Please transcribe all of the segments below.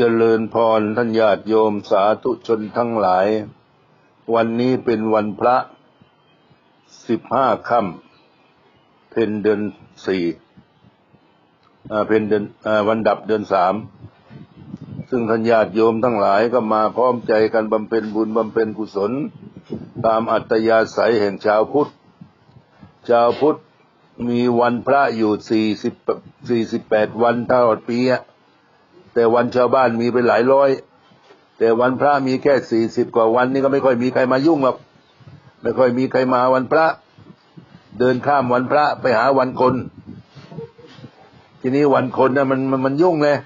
เจริญพรท่านญาติโยมสาธุชนทั้งหลาย วันนี้เป็นวันพระสิบห้าค่ำเพนเดือนสี่เพนเดือนวันดับเดือนสามซึ่งท่านญาติโยมทั้งหลายก็มาพร้อมใจกันบำเพ็ญบุญบำเพ็ญกุศล ตามอัตยาศัยแห่งชาวพุทธ ชาวพุทธมีวันพระอยู่สี่สิบสี่สิบแปดวันตลอดปีอะ แต่วันชาวบ้านมีไปหลายร้อย แต่วันพระมีแค่สี่สิบกว่าวันนี่ก็ไม่ค่อยมีใครมายุ่งหรอกไม่ค่อยมีใครมาวันพระ เดินข้ามวันพระไปหาวันคน ทีนี้วันคนนะมันมันมันยุ่งเลย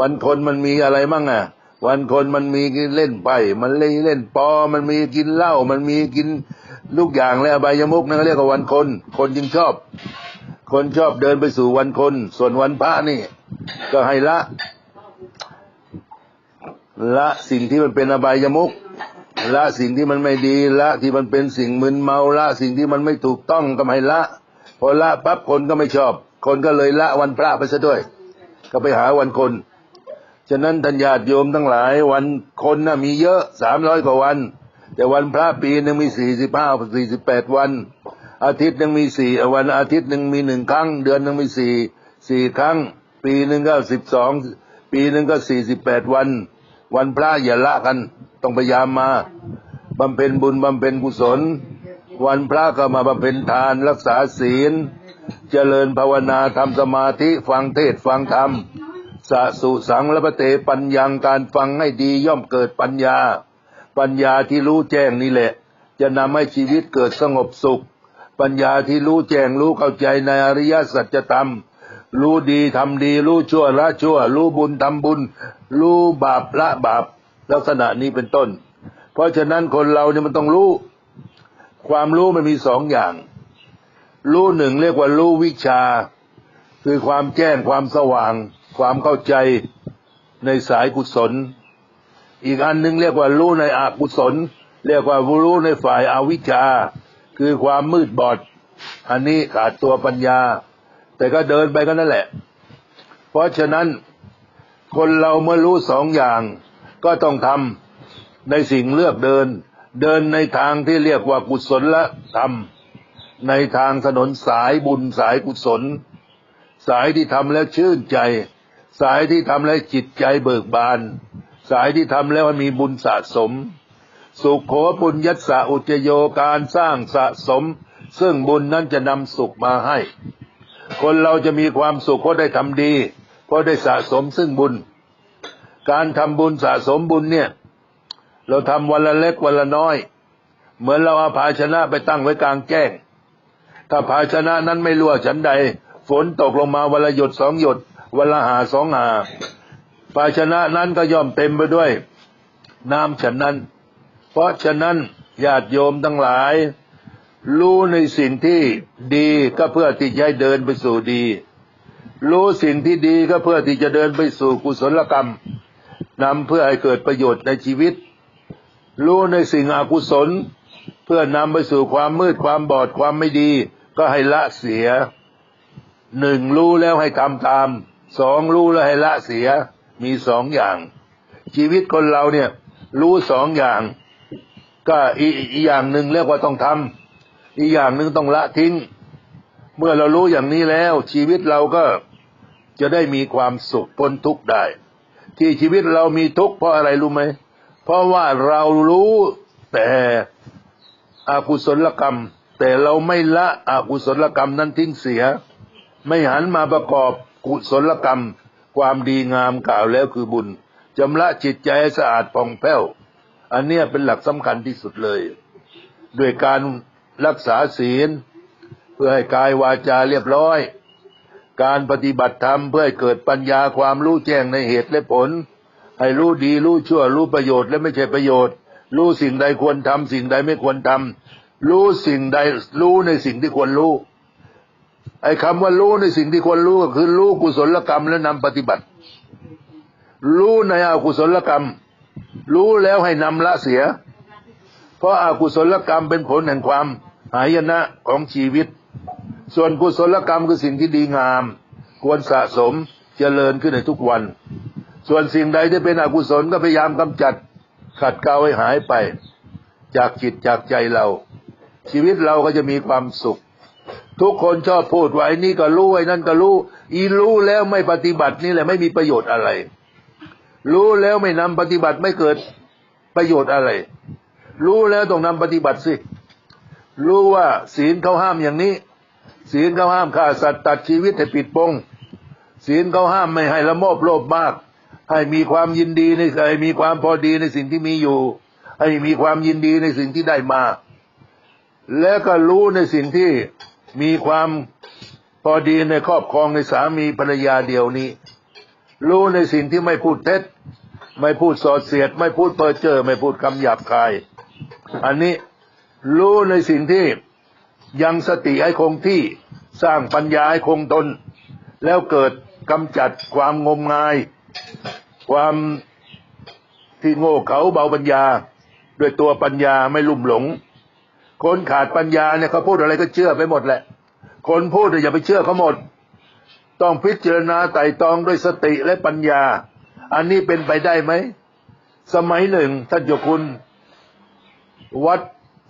วันคนมันมีอะไรมั่งอะ วันคนมันมีเล่นไป มันเล่นเล่นปอ มันมีกินเหล้ามันมีกินลูกอย่างแล้วอบยมุกนั่นเรียกว่าวันคน คนจึงชอบ คนชอบเดินไปสู่วันคน ส่วนวันพระนี่ ก็ให้ละ ละสิ่งที่มันเป็นอบายมุกละสิ่งที่มันไม่ดีละที่มันเป็นสิ่งมึนเมาละสิ่งที่มันไม่ถูกต้องก็ไม่ละพอละปั๊บคนก็ไม่ชอบ คนก็เลยละวันพระไปซะด้วย ก็ไปหาวันคนฉะนั้นทัญญาติโยมทั้งหลาย วันคนน่ะมีเยอะสามร้อยกว่าวัน แต่วันพระปีหนึ่งมีสี่สิบห้าสี่สิบแปดวัน อาทิตย์หนึ่งมีสี่วันอาทิตย์หนึ่งมีหนึ่งครั้ง เดือนหนึ่งมีสี่สี่ครั้ง ปีหนึ่งก็สิบสองปีหนึ่งก็สี่สิบแปดวัน วันพระอย่าละกัน ต้องพยายามมาบำเพ็ญบุญบำเพ็ญกุศล วันพระก็มาบำเพ็ญทานรักษาศีล เจริญภาวนาทำสมาธิฟังเทศฟังธรรมสะสุสังและปะเตปัญญังการฟังให้ดีย่อมเกิดปัญญา ปัญญาที่รู้แจ้งนี่แหละ จะนำให้ชีวิตเกิดสงบสุข ปัญญาที่รู้แจ้งรู้เข้าใจในอริยสัจธรรม รู้ดีทำดี รู้ชั่วละชั่ว รู้บุญทำบุญ รู้บาปละบาปลักษณะนี้เป็นต้น เพราะฉะนั้นคนเราเนี่ยมันต้องรู้ ความรู้มันมีสองอย่าง รู้หนึ่งเรียกว่ารู้วิชา คือความแจ้งความสว่าง ความเข้าใจในสายกุศล อีกอันหนึงเรียกว่ารู้ในอกุศล เรียกว่ารู้ในฝ่ายอาวิชชา คือความมืดบอด อันนี้ขาดตัวปัญญา แต่ก็เดินไปกันนั่นแหละ เพราะฉะนั้นคนเราเมื่อรู้สองอย่าง ก็ต้องทำในสิ่งเลือกเดิน เดินในทางที่เรียกว่ากุศลละธรรม ในทางถนนสายบุญสายกุศล สายที่ทำแล้วชื่นใจ สายที่ทำแล้วจิตใจเบิกบาน สายที่ทำแล้วมีบุญสะสม สุขโขปุญญัสสะอุจโยการสร้างสะสม ซึ่งบุญนั้นจะนำสุขมาให้ คนเราจะมีความสุขเพราะได้ทำดี เพราะได้สะสมซึ่งบุญ การทำบุญสะสมบุญเนี่ย เราทำวันละเล็กวันละน้อย เหมือนเราเอาภาชนะไปตั้งไว้กลางแจ้ง ถ้าภาชนะนั้นไม่รั่วฉันใด ฝนตกลงมาวันละหยดสองหยดวันละหาสองหาภาชนะนั้นก็ย่อมเต็มไปด้วย น้ำฉันนั้น เพราะฉะนั้นญาติโยมทั้งหลาย รู้ในสิ่งที่ดีก็เพื่อที่จะให้เดินไปสู่ดี รู้สิ่งที่ดีก็เพื่อที่จะเดินไปสู่กุศลกรรมนำเพื่อให้เกิดประโยชน์ในชีวิต รู้ในสิ่งอกุศล เพื่อนำไปสู่ความมืดความบอดความไม่ดี ก็ให้ละเสียหนึ่งรู้แล้วให้ทำตามสองรู้แล้วให้ละเสียมีสองอย่าง ชีวิตคนเราเนี่ย รู้สองอย่าง ก็อีอีกอย่างหนึ่งเรียกว่าต้องทำ อีกอย่างหนึ่งต้องละทิ้ง เมื่อเรารู้อย่างนี้แล้ว ชีวิตเราก็จะได้มีความสุขพ้นทุกข์ได้ ที่ชีวิตเรามีทุกข์เพราะอะไรรู้ไหมเพราะว่าเรารู้แต่อากุศลกรรม แต่เราไม่ละอกุศลกรรมนั้นทิ้งเสีย ไม่หันมาประกอบกุศลกรรม ความดีงามกล่าวแล้วคือบุญจำละจิตใจสะอาดผ่องแผ้ว อันเนี้ยเป็นหลักสำคัญที่สุดเลย ด้วยการ รักษาศีล เพื่อให้กายวาจาเรียบร้อย การปฏิบัติธรรมเพื่อให้เกิดปัญญาความรู้แจ้งในเหตุและผล ให้รู้ดีรู้ชั่วรู้ประโยชน์และไม่ใช่ประโยชน์ รู้สิ่งใดควรทำสิ่งใดไม่ควรทำรู้สิ่งใดรู้ในสิ่งที่ควรรู้ไอ้คำว่ารู้ในสิ่งที่ควรรู้ก็คือรู้กุศลกรรมและนำปฏิบัติ รู้ในอกุศลกรรม รู้แล้วให้นำละเสีย ราะอากุศลกรรมเป็นผลแห่งความหายนะของชีวิต ส่วนกุศลกรรมคือสิ่งที่ดีงาม ควรสะสมเจริญขึ้นในทุกวัน ส่วนสิ่งใดที่เป็นอกุศลก็พยายามกำจัดขัดเกลาให้หายไป จากจิตจากใจเรา ชีวิตเราก็จะมีความสุข ทุกคนชอบพูดว่าไอ้นี่ก็รู้ไอ้นั่นก็รู้อีรู้แล้วไม่ปฏิบัตินี่แหละไม่มีประโยชน์อะไร รู้แล้วไม่นำปฏิบัติไม่เกิดประโยชน์อะไร รู้แล้วต้องนำปฏิบัติสิ รู้ว่าศีลเขาห้ามอย่างนี้ ศีลเขาห้ามฆ่าสัตว์ตัดชีวิตให้ปิดปงศีลเขาห้ามไม่ให้ละโมบโลภมาก ให้มีความยินดีในให้มีความพอดีในสิ่งที่มีอยู่ ให้มีความยินดีในสิ่งที่ได้มา และก็รู้ในสิ่งที่มีความพอดีในครอบครองในสามีภรรยาเดียวนี้ รู้ในสิ่งที่ไม่พูดเท็จ ไม่พูดสอดเสียด ไม่พูดเพ้อเจ้อไม่พูดคำหยาบคาย อันนี้รู้ในสิ่งที่ยังสติให้คงที่สร้างปัญญาให้คงทน แล้วเกิดกำจัดความงมงาย ความที่โง่เขลาเบาปัญญาด้วยตัวปัญญาไม่ลุ่มหลง คนขาดปัญญาเนี่ยเขาพูดอะไรก็เชื่อไปหมดแหละ คนพูดเนี่ยอย่าไปเชื่อเขาหมด ต้องพิจารณาไต่ตรองด้วยสติและปัญญา อันนี้เป็นไปได้ไหม สมัยหนึ่งท่านเจ้าคุณ วัด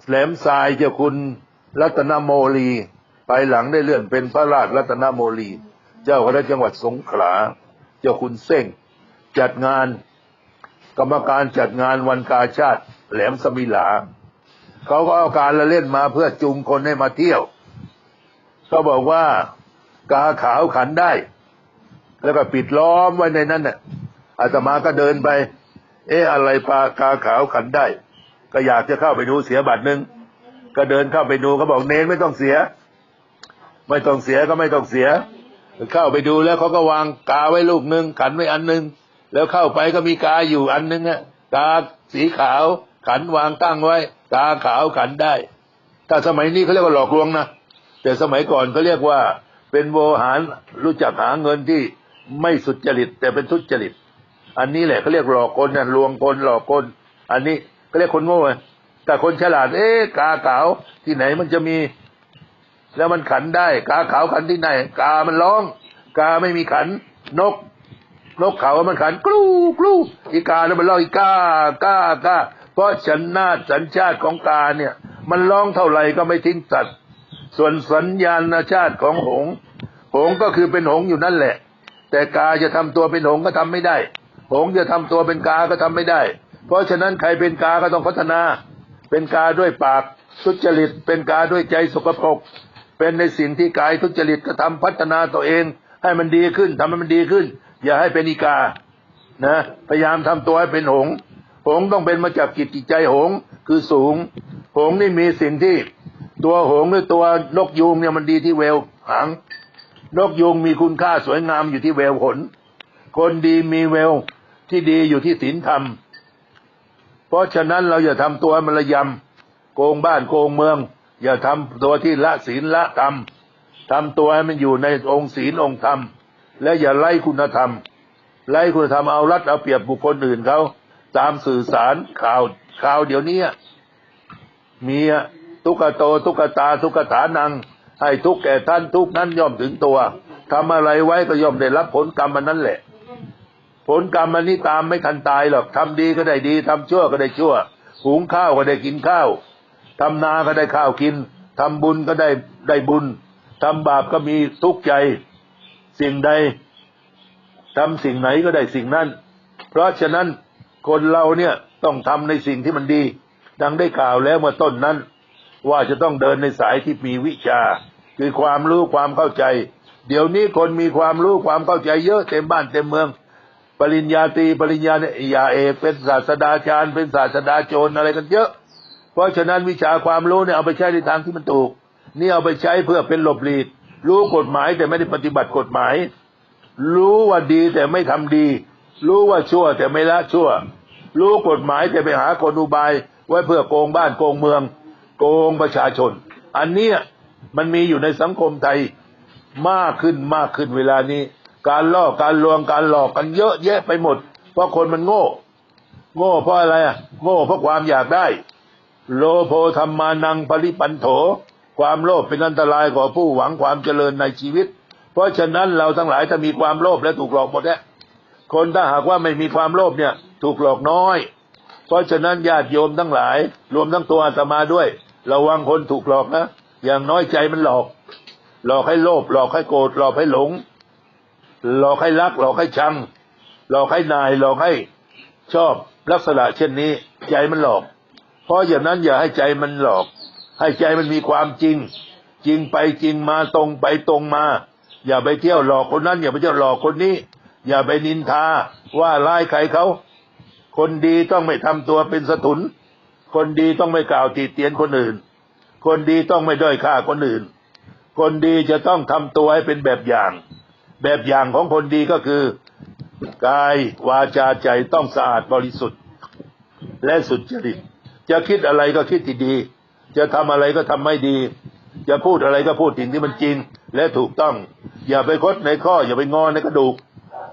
แหลมทรายเจ้าคุณรัตนโมลีภายหลังได้เลื่อนเป็นพระราชรัตนโมลี เจ้าคณะจังหวัดสงขลา เจ้าคุณเส้งจัดงาน กรรมการจัดงานวันกาชาติ แหลมสมิลา เขาก็เอาการละเล่นมาเพื่อจูงคนให้มาเที่ยวเขาบอกว่ากาขาวขันได้ แล้วก็ปิดล้อมไว้ในนั้นน่ะอาตมาก็เดินไป เอ๊ะอะไรปลากาขาวขันได้ ก็อยากจะเข้าไปดูเสียบัตรหนึ่งก็เดินเข้าไปดูเขาบอกเนนไม่ต้องเสีย ไม่ต้องเสียก็ไม่ต้องเสีย เข้าไปดูแล้วเขาก็วางกาไว้ลูกหนึ่งขันไว้อันหนึ่งแล้วเข้าไปก็มีกาอยู่อันหนึ่งอะกาสีขาวขันวางตั้งไว้ กาขาวขันได้ถ้าสมัยนี้เขาเรียกว่าหลอกลวงนะแต่สมัยก่อนเขาเรียกว่า เป็นโวหารรู้จักหาเงินที่ไม่สุจริต แต่เป็นทุจริต อันนี้แหละเขาเรียกหลอกคนนะลวงคนหลอกคน อันนี้ เขาเรียกคนโง่ไงแต่คนฉลาด เอ๊ะกาขาวที่ไหนมันจะมี แล้วมันขันได้ กาขาวขันที่ไหน กามันร้อง กาไม่มีขัน นก นกเขามันขันกลูกลูอีกาแล้วมันร้องอีกากากาเพราะฉันนาสัญชาติของกาเนี่ย มันร้องเท่าไหร่ก็ไม่ทิ้งสัตว์ ส่วนสัญญาณชาติของหง หงก็คือเป็นหงอยู่นั่นแหละ แต่กาจะทำตัวเป็นหงก็ทำไม่ได้ หงจะทำตัวเป็นกาก็ทำไม่ได้ เพราะฉะนั้นใครเป็นกาก็ต้องพัฒนา เป็นกาด้วยปากทุจริต เป็นกาด้วยใจสกปรก เป็นในสิ่งที่กายทุจริตก็ทำพัฒนาตัวเอง ให้มันดีขึ้นทำให้มันดีขึ้น อย่าให้เป็นอีกานะพยายามทำตัวให้เป็นหง หงต้องเป็นมาจากจิตจิตใจหงคือสูง หงนี่มีสิ่งที่ ตัวหงหรือตัวนกยูงเนี่ยมันดีที่เวลหางนกยูงมีคุณค่าสวยงามอยู่ที่เวลขนคนดีมีเวลที่ดีอยู่ที่ศีลธรรม ราะฉะนั้นเราอย่าทำตัวให้มันระยำโกงบ้านโกงเมือง อย่าทำตัวที่ละศีลละธรรมทำตัวให้มันอยู่ในองค์ศีลองค์ธรรม และอย่าไล่คุณธรรม ไล่คุณธรรมเอารัดเอาเปรียบบุคคลอื่นเขาตามสื่อสารข่าวข่าวเดี๋ยวนี้มีตุกโตตุกตาตุกถานัง ให้ทุกแก่ท่านทุกนั้นย่อมถึงตัวทำอะไรไว้ก็ย่อมได้รับผลกรรมมันนั้นแหละ ผลกรรมมันนี้ตามไม่ทันตายหรอกทำดีก็ได้ดีทำชั่วก็ได้ชั่วหุงข้าวก็ได้กินข้าวทำนาก็ได้ข้าวกินทำบุญก็ได้ได้บุญทำบาปก็มีทุกข์ใจ สิ่งใดทำสิ่งไหนก็ได้สิ่งนั้น เพราะฉะนั้นคนเราเนี่ยต้องทำในสิ่งที่มันดี ดังได้กล่าวแล้วเมื่อต้นนั้น ว่าจะต้องเดินในสายที่มีวิชา คือความรู้ความเข้าใจ เดี๋ยวนี้คนมีความรู้ความเข้าใจเยอะเต็มบ้านเต็มเมือง ปริญญาตรีปริญญาเนี่ยยาเอกเป็นศาสดาจารย์เป็นศาสดาโจรอะไรกันเยอะ เพราะฉะนั้นวิชาความรู้เนี่ยเอาไปใช้ในทางที่มันถูก นี่เอาไปใช้เพื่อเป็นหลบหลีกรู้กฎหมายแต่ไม่ได้ปฏิบัติกฎหมาย รู้ว่าดีแต่ไม่ทำดี รู้ว่าชั่วแต่ไม่ละชั่ว รู้กฎหมายแต่ไปหากลอุบาย ไว้เพื่อโกงบ้านโกงเมือง โกงประชาชน อันเนี้ยมันมีอยู่ในสังคมไทยมากขึ้นมากขึ้นเวลานี้ การล่อการลวงการหลอกกันเยอะแยะไปหมด เพราะคนมันโง่ โง่เพราะอะไรอะ โง่เพราะความอยากได้ โลโพธรรมานังปริปันโถ ความโลภเป็นอันตรายก่อผู้หวังความเจริญในชีวิต เพราะฉะนั้นเราทั้งหลายถ้ามีความโลภและถูกหลอกหมดแล้วคนถ้าหากว่าไม่มีความโลภเนี่ย ถูกหลอกน้อย เพราะฉะนั้นญาติโยมทั้งหลาย รวมทั้งตัวอาตมาด้วยระวังคนถูกหลอกนะอย่างน้อยใจมันหลอก หลอกให้โลภหลอกให้โกรธหลอกให้หลง หลอกให้รักหลอกให้ชังหลอกให้นายหลอกให้ชอบลักษณะเช่นนี้ ใจมันหลอก เพราะอย่างนั้นอย่าให้ใจมันหลอก ให้ใจมันมีความจริง จริงไปจริงมาตรงไปตรงมา อย่าไปเที่ยวหลอกคนนั้น อย่าไปเที่ยวหลอกคนนี้ อย่าไปนินทาว่าร้ายใครเขาคนดีต้องไม่ทำตัวเป็นสถุน คนดีต้องไม่กล่าวติเตียนคนอื่น คนดีต้องไม่ด้อยค่าคนอื่น คนดีจะต้องทำตัวให้เป็นแบบอย่าง แบบอย่างของคนดีก็คือกายวาจาใจต้องสะอาดบริสุทธิ์ และสุจริต จะคิดอะไรก็คิดที่ดีจะทำอะไรก็ทำไม่ดี จะพูดอะไรก็พูดสิ่งที่มันจริงและถูกต้อง อย่าไปคดในข้อ อย่าไปงอในกระดูก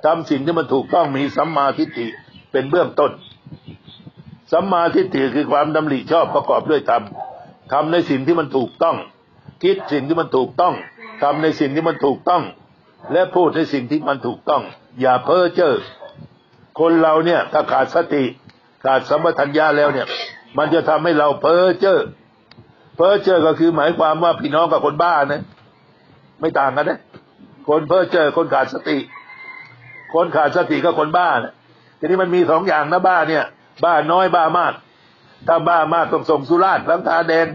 ทำสิ่งที่มันถูกต้องมีสัมมาทิฏฐิเป็นเบื้องต้น สัมมาทิฏฐิคือความดำริชอบประกอบด้วยธรรมทำในสิ่งที่มันถูกต้อง คิดสิ่งที่มันถูกต้องทำในสิ่งที่มันถูกต้อง และพูดในสิ่งที่มันถูกต้อง อย่าเพ้อเจ้อคนเราเนี่ยถ้าขาดสติ ขาดสัมปทัญญาแล้วเนี่ย มันจะทำให้เราเพ้อเจ้อเพ้อเจ้อก็คือหมายความว่าพี่น้องกับคนบ้านะไม่ต่างกันนะคนเพ้อเจ้อคนขาดสติ คนขาดสติก็คนบ้านะทีนี้มันมีสองอย่างนะบ้าเนี่ย บ้าน้อยบ้ามาก ถ้าบ้ามากต้องส่งสุราษฎร์ลังคาแดน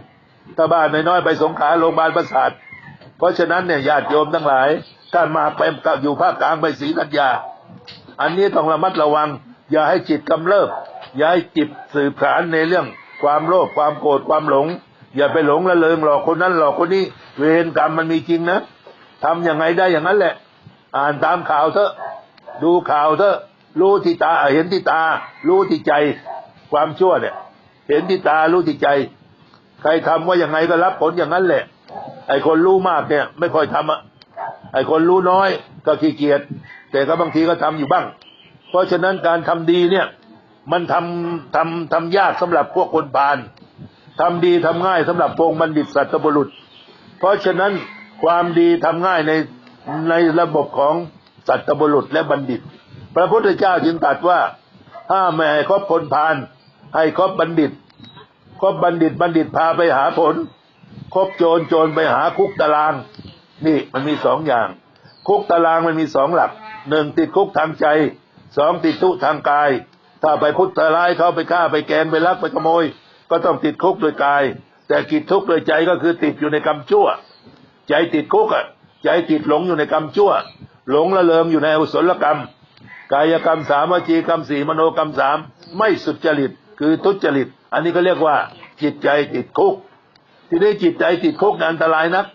ถ้าบ้านน้อยๆไปสงขาโรงพยาบาลประสาท เพราะฉะนั้นเนี่ยญาติโยมทั้งหลาย ถ้ามาไปกับอยู่ภาคกลางไปศรีธัญญา อันนี้ต้องระมัดระวัง อย่าให้จิตกำเริบ อย่าให้จิตสืบสารในเรื่อง ความโลภความโกรธความหลง อย่าไปหลงละเลงหลอกคนนั้นหลอกคนนี้ เวรกรรมมันมีจริงนะทำยังไงได้อย่างนั้นแหละ อ่านตามข่าวเถอะ ดูข่าวเถอะ รู้ที่ตาเห็นที่ตา รู้ที่ใจ ความชั่วเนี่ย เห็นที่ตารู้ที่ใจ ใครทำว่าอย่างไงก็รับผลอย่างนั้นแหละ ไอ้คนรู้มากเนี่ย ไม่ค่อยทำอะ ไอ้คนรู้น้อยก็ขี้เกียจแต่ก็บางทีก็ทำอยู่บ้าง เพราะฉะนั้นการทำดีเนี่ยมันทำทำทำยากสำหรับพวกคนพาลทำดีทำง่ายสำหรับพวกบัณฑิตสัตบุรุษ เพราะฉะนั้นความดีทำง่ายในในระบบของสัตบุรุษและบัณฑิต พระพุทธเจ้าจึงตรัสว่าห้ามไม่ให้คบคนพาลให้คบบัณฑิตคบบัณฑิตบัณฑิตพาไปหาผลคบโจรโจรไปหาคุกตาราง นี่มันมีสองอย่าง คุกตารางมันมีสองหลักหนึ่งติดคุกทางใจสองติดทุกทางกาย ถ้าไปพุทธร้ายเขาไปฆ่าไปแกงไปลักไปขโมย ก็ต้องติดคุกโดยกาย แต่กิดทุกข์โดยใจก็คือติดอยู่ในกรรมชั่ว ใจติดคุกอะใจติดหลงอยู่ในกรรมชั่ว หลงละเลงอยู่ในอกุศลกรรม กายกรรมสามวจีกรรมสี่มโนกรรมสามไม่สุจริตคือทุจริต อันนี้ก็เรียกว่าจิตใจติดคุก ทีนี้จิตใจติดคุกอันตรายนัก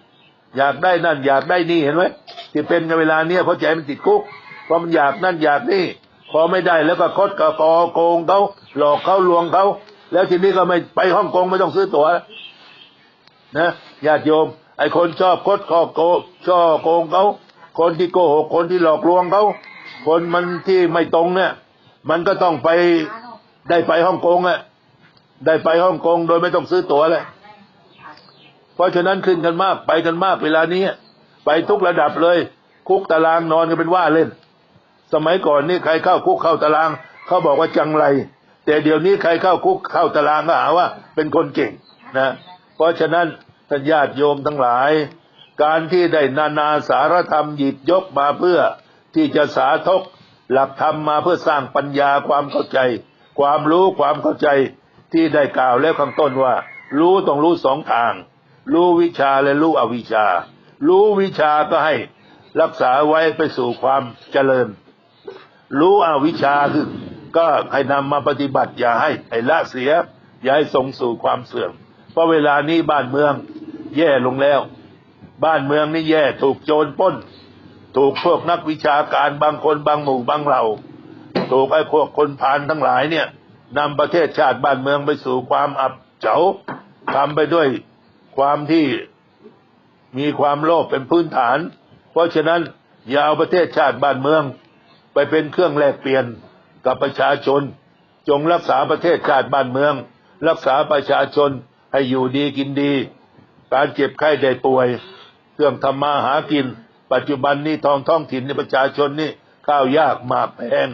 อยากได้นั่น อยากได้นี่เห็นไหมที่เป็นกันเวลาเนี้ยเพราะใจมันติดคุกเพราะมันอยากนั่นอยากนี่ พอไม่ได้แล้วก็คดกระกอโกงเขาหลอกเขาลวงเขาแล้วทีนี้ก็ไม่ไปฮ่องกงไม่ต้องซื้อตั๋วนะญาติโยม ไอ้คนชอบคดคอโกชอโกงเขาคนที่โกหกคนที่หลอกลวงเขาคนมันที่ไม่ตรงเนี่ย มันก็ต้องไปได้ไปฮ่องกงอะได้ไปฮ่องกงโดยไม่ต้องซื้อตั๋วเลย ราะฉะนั้นขึ้นกันมากไปกันมากเวลานี้ไปทุกระดับเลย คุกตารางนอนกันเป็นว่าเล่น สมัยก่อนนี่ใครเข้าคุกเข้าตาราง เขาบอกว่าจังไร แต่เดี๋ยวนี้ใครเข้าคุกเข้าตารางก็หาว่า เป็นคนเก่งนะเพราะฉะนั้นท่านญาติโยมทั้งหลาย การที่ได้นานาสารธรรมหยิบยกมาเพื่อที่จะสาธกหลักธรรมมาเพื่อสร้างปัญญาความเข้าใจ ความรู้ความเข้าใจที่ได้กล่าวแล้วข้างต้นว่า รู้ต้องรู้สองทาง รู้วิชาและรู้อวิชา รู้วิชาก็ให้รักษาไว้ไปสู่ความเจริญ รู้อวิชาคือก็ให้นำมาปฏิบัติอย่าให้ให้ละเสีย อย่าให้ส่งสู่ความเสื่อมเพราะเวลานี้บ้านเมือง แย่ลงแล้ว บ้านเมืองนี่แย่ถูกโจรป้น ถูกพวกนักวิชาการบางคนบางหมู่บางเหล่า ถูกไอ้พวกคนพาลทั้งหลายเนี่ยนำประเทศชาติบ้านเมืองไปสู่ความอับเฉาทำไปด้วย ความที่มีความโลภเป็นพื้นฐาน เพราะฉะนั้นอย่าเอาประเทศชาติบ้านเมือง ไปเป็นเครื่องแลกเปลี่ยนกับประชาชน จงรักษาประเทศชาติบ้านเมือง รักษาประชาชนให้อยู่ดีกินดี การเจ็บไข้ได้ป่วย เครื่องทำมาหากิน ปัจจุบันนี้ทองท้องถิ่นในประชาชนนี่ข้าวยากหมากแพง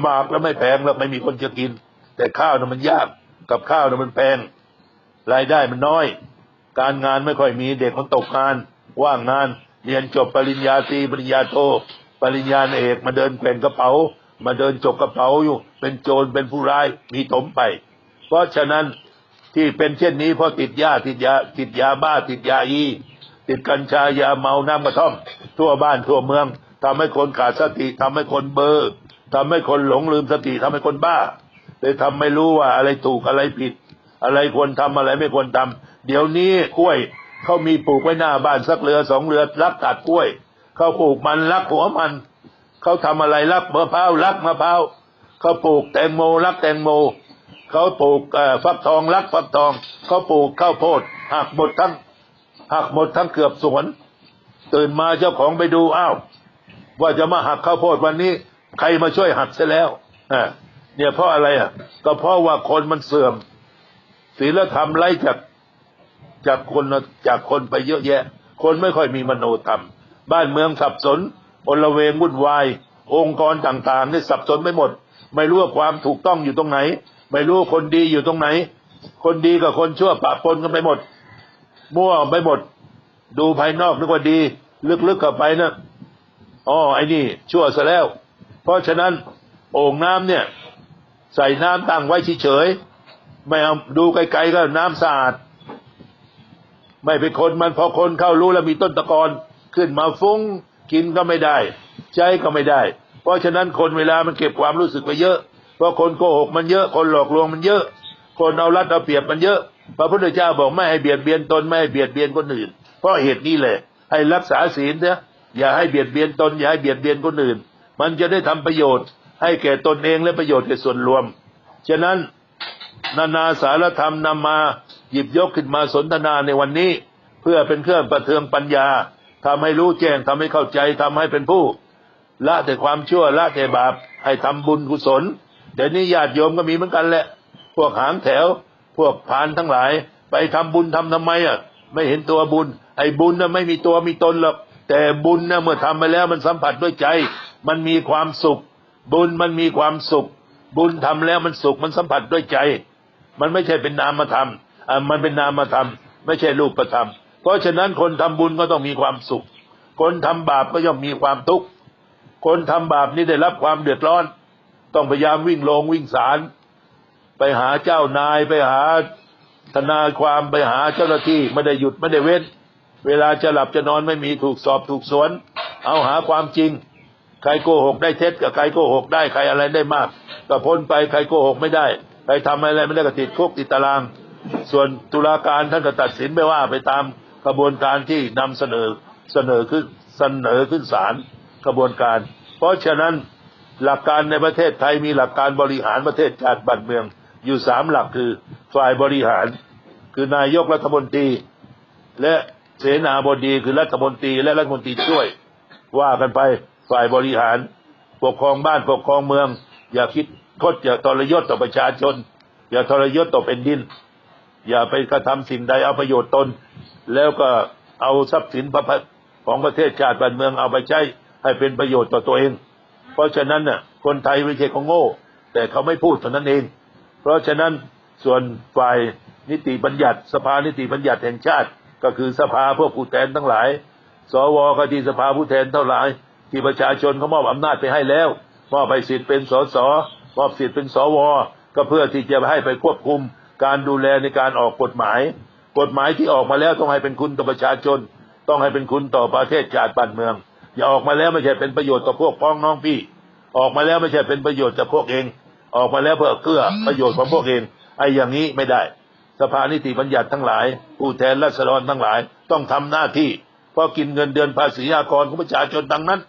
หมากแล้วไม่แพงแล้วไม่มีคนจะกิน แต่ข้าวน่ะมันยากกับข้าวน่ะมันแพง รายได้มันน้อย การงานไม่ค่อยมีเด็กมันตกงาน ว่างงานเรียนจบปริญญาตรีปริญญาโทปริญญาเอกมาเดินแกว่งกระเป๋า มาเดินจกกระเป๋าอยู่ เป็นโจรเป็นผู้ร้ายมีถมไป เพราะฉะนั้นที่เป็นเช่นนี้เพราะติดยาติดยาติดยาบ้าติดยาอี ติดกัญชายาเมาน้ำกระท่อม ทั่วบ้านทั่วเมืองทำให้คนขาดสติทำให้คนเบอร์ทำให้คนหลงลืมสติทำให้คนบ้าเลยทำไม่รู้ว่าอะไรถูกอะไรผิด อะไรควรทำอะไรไม่ควรทำเดี๋ยวนี้กล้วยเขามีปลูกไว้หน้าบ้านสักเรือสองเรือรักตัดกล้วยเขาปลูกมันรักหัวมันเขาทำอะไรรักมะพร้าวรักมะพร้าวเขาปลูกแตงโมรักแตงโมเขาปลูกฟักทองรักฟักทองเขาปลูกข้าวโพดหักหมดทั้งหักหมดทั้งเกือบสวน ตื่นมาเจ้าของไปดูอ้าวว่าจะมาหักข้าวโพดวันนี้ใครมาช่วยหักเสียแล้วอ่าเนี่ยเพราะอะไรอะก็เพราะว่าคนมันเสื่อม ศีลธรรมไล่จากจากคนจากคนไปเยอะแยะ คนไม่ค่อยมีมโนธรรม บ้านเมืองสับสนอลเวงวุ่นวาย องค์กรต่างๆนี่สับสนไปหมด ไม่รู้ว่าความถูกต้องอยู่ตรงไหน ไม่รู้ว่าคนดีอยู่ตรงไหน คนดีกับคนชั่วปะปนกันไปหมด มั่วไปหมด ดูภายนอกนึกว่าดี ลึกๆเข้าไปนะอ๋อไอ้นี่ชั่วซะแล้ว เพราะฉะนั้นโอ่งน้ำเนี่ย ใส่น้ำตั้งไว้เฉยๆ ไม่เอาดูไกลๆก็น้ำสะอาด ไม่ไปคนมันพอคนเข้ารู้แล้วมีต้นตะกอนขึ้นมาฟุ้งกินก็ไม่ได้ ใช้ก็ไม่ได้ เพราะฉะนั้นคนเวลามันเก็บความรู้สึกไปเยอะ เพราะคนโกหกมันเยอะคนหลอกลวงมันเยอะ คนเอารัดเอาเปรียบมันเยอะ พระพุทธเจ้าบอกไม่ให้เบียดเบียนตนไม่ให้เบียดเบียนคนอื่น เพราะเหตุนี้แหละให้รักษาศีลเถอะอย่าให้เบียดเบียนตนอย่าให้เบียดเบียนคนอื่น มันจะได้ทำประโยชน์ ให้แก่ตนเองและประโยชน์แก่ส่วนรวม ฉะนั้น นานาสารธรรมนำมาหยิบยกขึ้นมาสนทนาในวันนี้ เพื่อเป็นเครื่องประเทืองปัญญาทำให้รู้แจ้งทำให้เข้าใจทำให้เป็นผู้ ละแต่ความชั่วละแต่บาปให้ทำบุญกุศลเดี๋ยวนี้ญาติโยมก็มีเหมือนกันแหละ พวกหางแถว พวกพานทั้งหลาย ไปทำบุญทำทำไมอะไม่เห็นตัวบุญ ไอ้บุญน่ะไม่มีตัวมีตนหรอกแต่บุญน่ะเมื่อทำไปแล้วมันสัมผัสด้วยใจ มันมีความสุข บุญมันมีความสุข บุญทำแล้วมันสุขมันสัมผัสด้วยใจ มันไม่ใช่เป็นนามธรรมอะมันเป็นนามธรรม ไม่ใช่รูปธรรม เพราะฉะนั้นคนทำบุญก็ต้องมีความสุข คนทำบาปก็ย่อมมีความทุกข์ คนทำบาปนี่ได้รับความเดือดร้อน ต้องพยายามวิ่งลงวิ่งศาลไปหาเจ้านายไปหาทนายความไปหาเจ้าหน้าที่ไม่ได้หยุดไม่ได้เว้น เวลาจะหลับจะนอนไม่มีถูกสอบถูกสวน เอาหาความจริง ใครโกหกได้เท็จกับใครโกหกได้ใครอะไรได้มากก็พ้นไปใครโกหกไม่ได้ ใครทำอะไรไม่ได้ก็ติดคุกติดตาราง ส่วนตุลาการท่านก็ตัดสินไปว่าไปตามกระบวนการที่นำเสนอเสนอขึ้นเสนอขึ้นศาลกระบวนการ เพราะฉะนั้นหลักการในประเทศไทยมีหลักการบริหารประเทศชาติบ้านเมือง อยู่สามหลักคือฝ่ายบริหาร คือนายกรัฐมนตรี และเสนาบดีคือรัฐมนตรีและรัฐมนตรีช่วย ว่ากันไปฝ่ายบริหาร ปกครองบ้านปกครองเมือง อย่าคิด คดอย่าทรยศต่อประชาชน อย่าทรยศต่อแผ่นดิน อย่าไปกระทำสิ่งใดเอาประโยชน์ตน แล้วก็เอาทรัพย์สินประพของประเทศชาติบ้านเมืองเอาไปใช้ให้เป็นประโยชน์ต่อตัวเอง เพราะฉะนั้นน่ะคนไทยไม่ใช่ของโง่ แต่เขาไม่พูดเท่านั้นเอง เพราะฉะนั้นส่วนฝ่ายนิติบัญญัติ สภานิติบัญญัติแห่งชาติ ก็คือสภาพวกผู้แทนทั้งหลาย สวก็ที่สภาผู้แทนเท่าไหร่ที่ประชาชนเขามอบอำนาจไปให้แล้วมอบไปสิทธิ์เป็นสส มอบสิทธิ์เป็นสวก็เพื่อที่จะให้ไปควบคุมการดูแลในการออกกฎหมาย กฎหมายที่ออกมาแล้วต้องให้เป็นคุณต่อประชาชน ต้องให้เป็นคุณต่อประเทศชาติบ้านเมือง อย่าออกมาแล้วไม่ใช่เป็นประโยชน์ต่อพวกพ้องน้องพี่ ออกมาแล้วไม่ใช่เป็นประโยชน์ต่อพวกเอง ออกมาแล้วเพื่อเกื้อประโยชน์ของพวกเองไอ้อย่างนี้ไม่ได้ สภานิติบัญญัติทั้งหลายผู้แทนราษฎรทั้งหลาย ต้องทำหน้าที่เพราะกินเงินเดือนภาษีอากรของประชาชนดังนั้น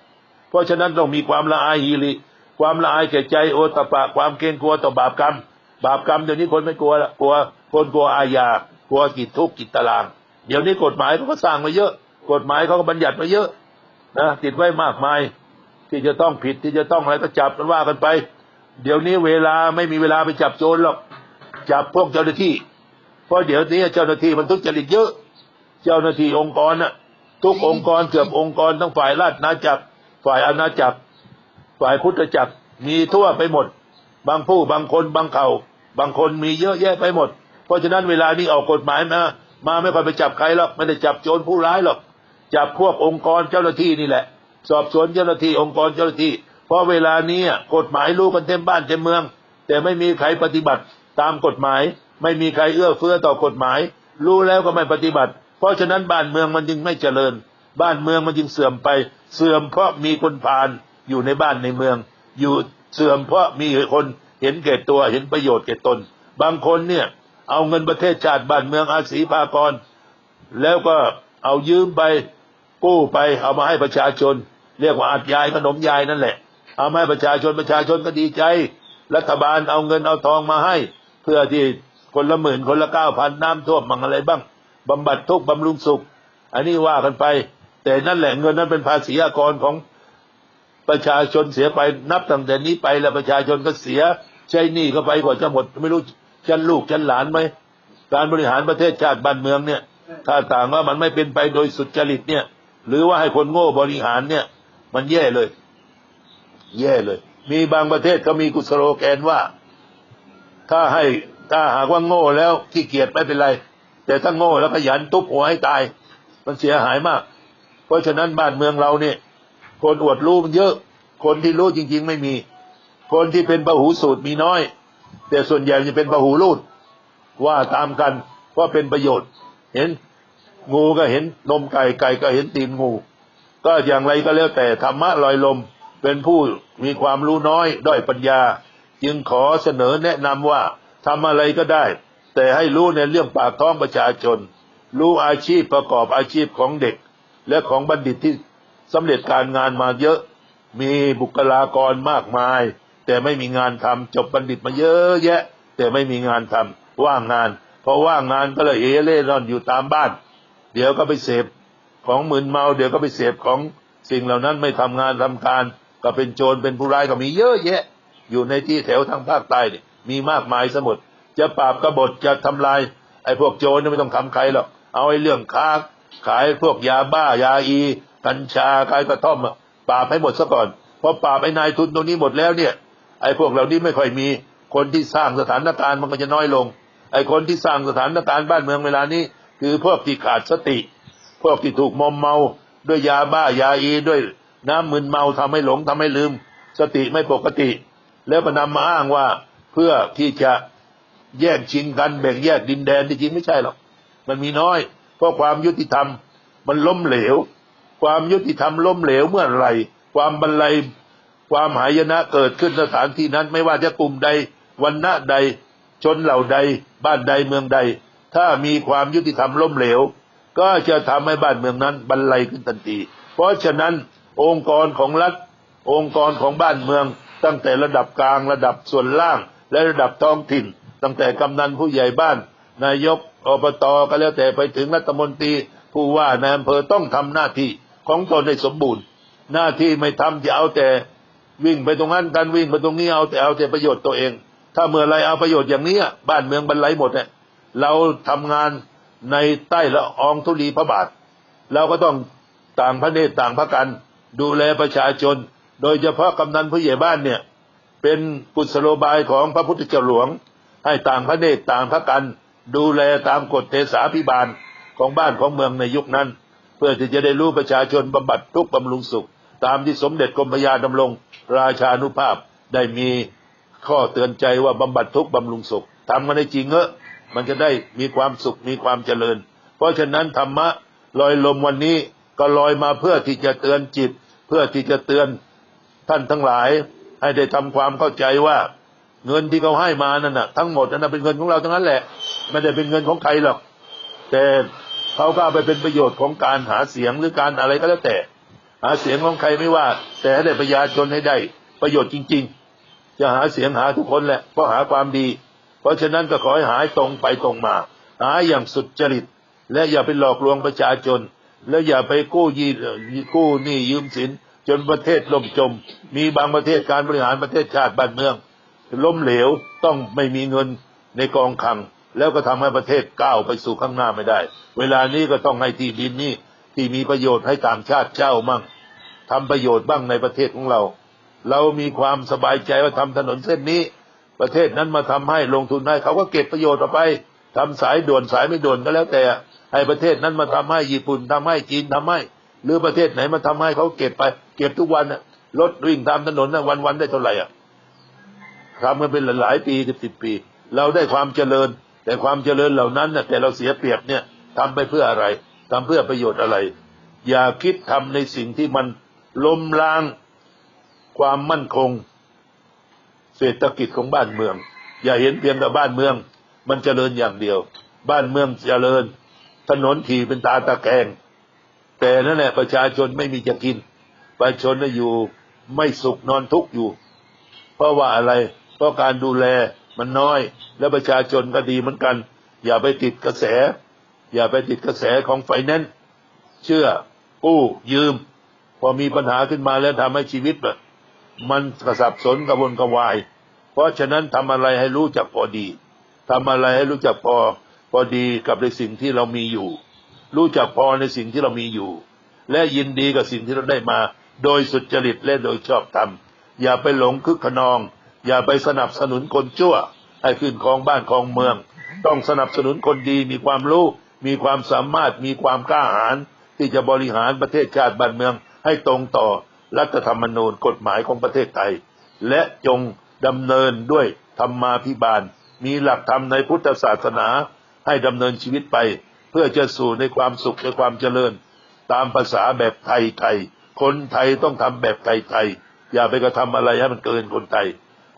เพราะฉะนั้นต้องมีความละอายฮีริ ความละอายแก่ใจโอตปะ ความเกรงกลัวต่อบาปกรรม บาปกรรมเดี๋ยวนี้คนไม่กลัวละกลัวคนกลัวอาญากลัวกิจทุกข์กิจตาราง เดี๋ยวนี้กฎหมายเขาก็สร้างมาเยอะ กฎหมายเขาก็บัญญัติมาเยอะนะติดไว้มากมาย ที่จะต้องผิดที่จะต้องอะไรก็จับกันว่ากันไป เดี๋ยวนี้เวลาไม่มีเวลาไปจับโจรหรอกจับพวกเจ้าหน้าที่ เพราะเดี๋ยวนี้เจ้าหน้าที่มันทุจริตเยอะ เจ้าหน้าที่องค์กรน่ะทุกองค์กรเกือบองค์กรทั้งฝ่ายราชนาจักรฝ่ายอาณาจักร ฝ่ายพุทธจักรมีทั่วไปหมด บางผู้บางคนบางเขาบางคนมีเยอะแยะไปหมด เพราะฉะนั้นเวลานี้ออกกฎหมายมา มาไม่ค่อยไปจับใครหรอกไม่ได้จับโจรผู้ร้ายหรอกจับพวกองค์กรเจ้าหน้าที่นี่แหละ สอบสวนเจ้าหน้าที่องค์กรเจ้าหน้าที่ เพราะเวลานี้กฎหมายรู้กันเต็มบ้านเต็มเมือง แต่ไม่มีใครปฏิบัติตามกฎหมาย ไม่มีใครเอื้อเฟื้อต่อกฎหมาย รู้แล้วก็ไม่ปฏิบัติ เพราะฉะนั้นบ้านเมืองมันจึงไม่เจริญ บ้านเมืองมันจึงเสื่อมไป เสื่อมเพราะมีคนพาล อยู่ในบ้านในเมือง อยู่เสื่อมเพราะมีคนเห็นแก่ตัวเห็นประโยชน์แก่ตน บางคนเนี่ย เอาเงินประเทศชาติบ้านเมืองอาศีพากร แล้วก็เอายืมไปกู้ไปเอามาให้ประชาชน เรียกว่าอัดยายขนมยายนั่นแหละ เอามาให้ประชาชนประชาชนก็ดีใจ รัฐบาลเอาเงินเอาทองมาให้ เพื่อที่คนละหมื่นคนละเก้าพันน้ำท่วมบังอะไรบ้างบำบัดทุกข์บำรุงสุข อันนี้ว่ากันไป แต่นั่นแหละเงินนั้นเป็นภาษีอากรของ ประชาชนเสียไปนับตั้งแต่นี้ไปแล้วประชาชนก็เสีย ใช้หนี้ก็ไปกว่าจะหมด ไม่รู้จันลูกจันหลานไหมการบริหารประเทศชาติบ้านเมืองเนี่ย ถ้าต่างว่ามันไม่เป็นไปโดยสุจริตเนี่ย หรือว่าให้คนโง่บริหารเนี่ย มันแย่เลย แย่เลย มีบางประเทศเขามีกุศโลแกนว่า ถ้าให้ถ้าหากว่าโง่แล้วขี้เกียจไม่เป็นไร แต่ถ้าโง่แล้วขยันทุบหัวให้ตาย มันเสียหายมาก เพราะฉะนั้นบ้านเมืองเราเนี่ย คนอวดรู้มันเยอะ คนที่รู้จริง ๆ ไม่มี คนที่เป็นปะหูสูตรมีน้อย แต่ส่วนใหญ่จะเป็นปะหูรูดว่าตามกันเพราะเป็นประโยชน์ เห็นงูก็เห็นนมไก่ไก่ก็เห็นตีนงู ก็อย่างไรก็แล้วแต่ธรรมะลอยลมเป็นผู้มีความรู้น้อยด้อยปัญญา จึงขอเสนอแนะนำว่าทำอะไรก็ได้ แต่ให้รู้ในเรื่องปากท้องประชาชน รู้อาชีพประกอบอาชีพของเด็ก และของบัณฑิตที่ สำเร็จการงานมาเยอะ มีบุคลากรมากมาย แต่ไม่มีงานทำจบบัณฑิตมาเยอะแยะ แต่ไม่มีงานทำว่างงานพอว่างงานก็เลยเอเล่ร่อนอยู่ตามบ้าน เดี๋ยวก็ไปเสพของมึนเมาเดี๋ยวก็ไปเสพของสิ่งเหล่านั้นไม่ทำงานทำการ ก็เป็นโจรเป็นผู้ร้ายก็มีเยอะแยะ อยู่ในที่แถวทางภาคใต้นี่มีมากมายสมุดจะปราบกบฏจะทำลายไอ้พวกโจรนี่ไม่ต้องทำใครหรอกเอาไอ้เรื่องค้าขายพวกยาบ้ายาอี กัญชาขายกระท่อมปราบให้หมดซะก่อนพอปราบไอ้นายทุนตรงนี้หมดแล้วเนี่ย ไอ้พวกเหล่านี้ไม่ค่อยมี คนที่สร้างสถานการณ์มันก็จะน้อยลง ไอ้คนที่สร้างสถานการณ์บ้านเมืองเวลานี้ คือพวกที่ขาดสติ พวกที่ถูกมอมเมาด้วยยาบ้ายาอีด้วยน้ำมึนเมาทำให้หลงทำให้ลืม สติไม่ปกติ แล้วก็นำมาอ้างว่าเพื่อที่จะแย่งชิงกันแบ่งแยกดินแดนที่จริงไม่ใช่หรอกมันมีน้อย เพราะความยุติธรรมมันล้มเหลว ความยุติธรรมล้มเหลวเมื่อไหร่ ความบรรลัย ความหายนะเกิดขึ้นสถานที่นั้นไม่ว่าจะกลุ่มใดวันณะใด ชนเหล่าใด บ้านใดเมืองใด ถ้ามีความยุติธรรมล้มเหลว ก็จะทำให้บ้านเมืองนั้นบรรลัยขึ้นทันที เพราะฉะนั้นองค์กรของรัฐ องค์กรของบ้านเมือง ตั้งแต่ระดับกลางระดับส่วนล่าง และระดับท้องถิ่น ตั้งแต่กำนันผู้ใหญ่บ้าน นายกอบตก็แล้วแต่ไปถึงรัฐมนตรีผู้ว่านายอำเภอต้องทำหน้าที่ ของตนให้สมบูรณ์ หน้าที่ไม่ทำจะเอาแต่วิ่งไปตรงนั้นกันวิ่งไปตรงนี้เอาแต่เอาแต่ประโยชน์ตัวเอง ถ้าเมื่อไรเอาประโยชน์อย่างนี้บ้านเมืองบรรลัยหมดเนี่ยเราทำงานในใต้ละอองธุลีพระบาท เราก็ต้องต่างพระเนตรต่างพระกัน ดูแลประชาชน โดยเฉพาะกำนันผู้ใหญ่บ้านเนี่ยเป็นกุศโลบายของพระพุทธเจ้าหลวง ให้ต่างพระเนตรต่างพระกัน ดูแลตามกฎเทศาพิบาลของบ้านของเมืองในยุคนั้น พื่อที่จะได้รู้ประชาชนบำบัดทุกบำรุงสุข ตามที่สมเด็จกรมพระยาดำรง ราชานุภาพได้มีข้อเตือนใจว่าบำบัดทุกบำรุงสุขทำมันได้จริงเออมันจะได้มีความสุขมีความเจริญ เพราะฉะนั้นธรรมะลอยลมวันนี้ก็ลอยมาเพื่อที่จะเตือนจิต เพื่อที่จะเตือนท่านทั้งหลาย ให้ได้ทำความเข้าใจว่า เงินที่เขาให้มานั่นน่ะทั้งหมดนั่นเป็นเงินของเราทั้งนั้นแหละไม่ได้เป็นเงินของใครหรอก แต่ เขาก็เอาไปเป็นประโยชน์ของการหาเสียงหรือการอะไรก็แล้วแต่ หาเสียงของใครไม่ว่า แต่ให้ได้ประชาชนให้ได้ประโยชน์จริง ๆ จะหาเสียงหาทุกคนแหละเพราะหาความดี เพราะฉะนั้นก็ขอให้หายตรงไปตรงมา หาอย่างสุดจริต และอย่าไปหลอกลวงประชาชน แล้วอย่าไปกู้ยีกู้หนี้ยืมสิน จนประเทศล่มจม มีบางประเทศการบริหารประเทศชาติบ้านเมืองล้มเหลวต้องไม่มีเงินในกองคลัง แล้วก็ทำให้ประเทศก้าวไปสู่ข้างหน้าไม่ได้ เวลานี้ก็ต้องให้ที่ดินนี่ที่มีประโยชน์ให้ต่างชาติเจ้ามั่งทำประโยชน์บ้างในประเทศของเรา เรามีความสบายใจว่าทำถนนเส้นนี้ ประเทศนั้นมาทำให้ลงทุนให้เขาก็เก็บประโยชน์เอาไปทำสายด่วนสายไม่ด่วนก็แล้วแต่ให้ประเทศนั้นมาทำให้ญี่ปุ่นทำให้จีนทำให้ หรือประเทศไหนมาทำให้เขาเก็บไป เก็บทุกวันน่ะรถวิ่งตามถนนนะวันๆได้เท่าไหร่อะทำกันเป็นหลายปีสิบสิบปี เราได้ความเจริญ แต่ความเจริญเหล่านั้นน่ะแต่เราเสียเปรียบเนี่ยทำไปเพื่ออะไรทำเพื่อประโยชน์อะไร อย่าคิดทำในสิ่งที่มันล้มล้างความมั่นคง เศรษฐกิจของบ้านเมือง อย่าเห็นเพียงแต่บ้านเมือง มันเจริญอย่างเดียว บ้านเมืองเจริญ ถนนถี่เป็นตาตะแกง แต่นั่นแหละประชาชนไม่มีจะกิน ประชาชนน่ะอยู่ไม่สุขนอนทุกข์อยู่ เพราะว่าอะไร เพราะการดูแล มันน้อย และประชาชนก็ดีเหมือนกัน อย่าไปติดกระแส อย่าไปติดกระแสของไฟแนนซ์เชื่อกู้ยืม พอมีปัญหาขึ้นมาแล้วทำให้ชีวิตแบบมันกระสับสนกระวนกระวาย เพราะฉะนั้นทำอะไรให้รู้จักพอดีทำอะไรให้รู้จักพอพอดีกับในสิ่งที่เรามีอยู่ รู้จักพอในสิ่งที่เรามีอยู่ และยินดีกับสิ่งที่เราได้มา โดยสุจริตและโดยชอบธรรมอย่าไปหลงคึกขนอง อย่าไปสนับสนุนคนชั่ว ให้ขึ้นครองบ้านครองเมือง ต้องสนับสนุนคนดีมีความรู้ มีความสามารถมีความกล้าหาญที่จะบริหารประเทศชาติบ้านเมือง ให้ตรงต่อรัฐธรรมนูญกฎหมายของประเทศไทย และจงดำเนินด้วยธรรมาภิบาล มีหลักธรรมในพุทธศาสนาให้ดำเนินชีวิตไป เพื่อจะสู่ในความสุขในความเจริญ ตามภาษาแบบไทยไทยคนไทยต้องทำแบบไทยไทยอย่าไปกระทำอะไรให้มันเกินคนไทย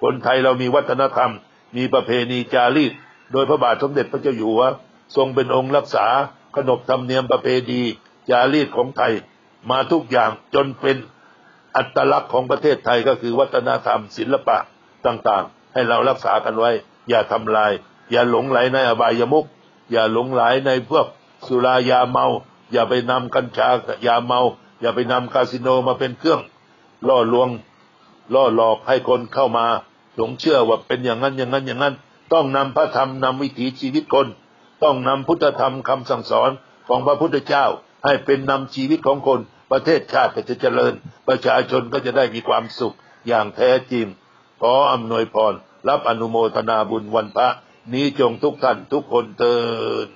คนไทยเรามีวัฒนธรรม มีประเพณีจารีต โดยพระบาทสมเด็จพระเจ้าอยู่หัวทรงเป็นองค์รักษาขนบธรรมเนียมประเพณีจารีตของไทย มาทุกอย่างจนเป็นอัตลักษณ์ของประเทศไทยก็คือวัฒนธรรม ศิลปะต่างๆ ให้เรารักษากันไว้ อย่าทำลาย อย่าหลงไหลในอบายมุขอย่าหลงไหลในพวกสุรายาเมา อย่าไปนำกัญชายาเมา อย่าไปนำคาสิโนมาเป็นเครื่องล่อลวง ล่อหลอกให้คนเข้ามาหลงเชื่อว่าเป็นอย่างนั้นอย่างนั้นอย่างนั้น ต้องนำพระธรรมนำวิถีชีวิตคน ต้องนำพุทธธรรมคำสั่งสอนของพระพุทธเจ้า ให้เป็นนำชีวิตของคน ประเทศชาติก็จะเจริญ ประชาชนก็จะได้มีความสุขอย่างแท้จริง ขออำนวยพร รับอนุโมทนาบุญวันพระ นี้จงทุกท่านทุกคนเติน